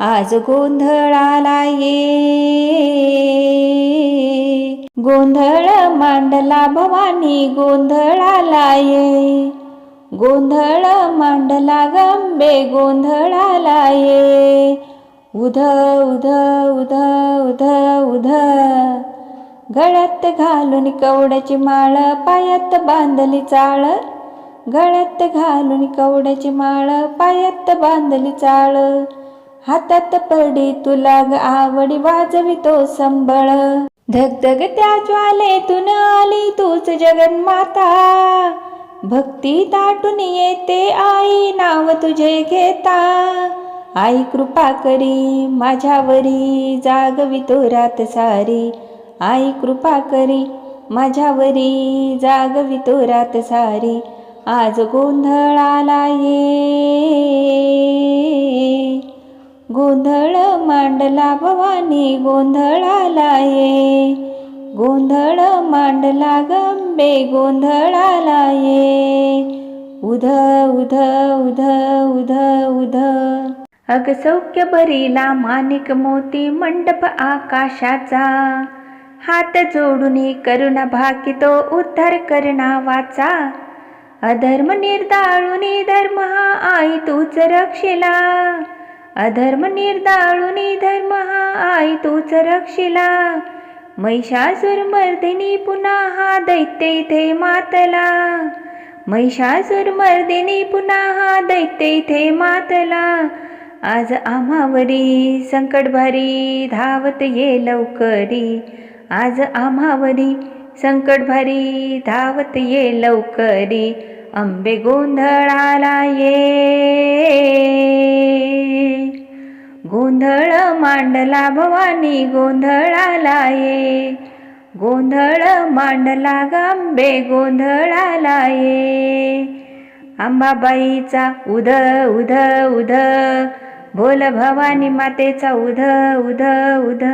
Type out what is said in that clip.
आज गोंधळाला ये. गोंधळ मांडला भवानी गोंधळाला ये. गोंधळ मांडला गंबे गोंधळाला ये. उध उध उध उध उध. गळ्यात घालून कवड्याची माळ पायात बांधली चाळ. गळ्यात घालून कवड्याची माळ पायात बांधली चाळ. हातात पडी तुला ग आवडी वाजवितो संबळ. धगधग त्या ज्वालेतून आली तूच जगन्माता. भक्ती दाटून येते आई नाव तुझे घेता. आई कृपा करी माझ्यावरी जागवितो रात सारी. आई कृपा करी माझ्यावरी जागवितो रात सारी. आज गोंधळाला ये. गोंधळ मांडला भवानी गोंधळाला ये. गोंधळ मांडला गंबे गोंधळाला ये. उध उध उध उध उध. अग सौख्य बरीला मानिक मोती मंडप आकाशाचा. हात जोडून करुणा भाकितो उद्धार करणा वाचा अधर्म निर्दाळून धर्म हा आई तूच रक्षिला. अधर्म निर्दाळुनी धर्म हा आई तोच रक्षिला. महिषासुर मर्दिनी पुन्हा हा दैत्य इथे मातला. महिषासुर मर्दिनी पुन्हा हा दैत्य इथे मातला. आज आम्हावरी संकट भारी धावत ये लवकरी. आज आम्हावरी संकट भारी धावत ये लवकरी. अंबे गोंधळाला ये. गोंधळ मांडला भवानी गोंधळाला ये. गोंधळ मांडला गांबे गोंधळाला ये. अंबाबाईचा उध उध उध बोल भवानी मातेचा उध उध उध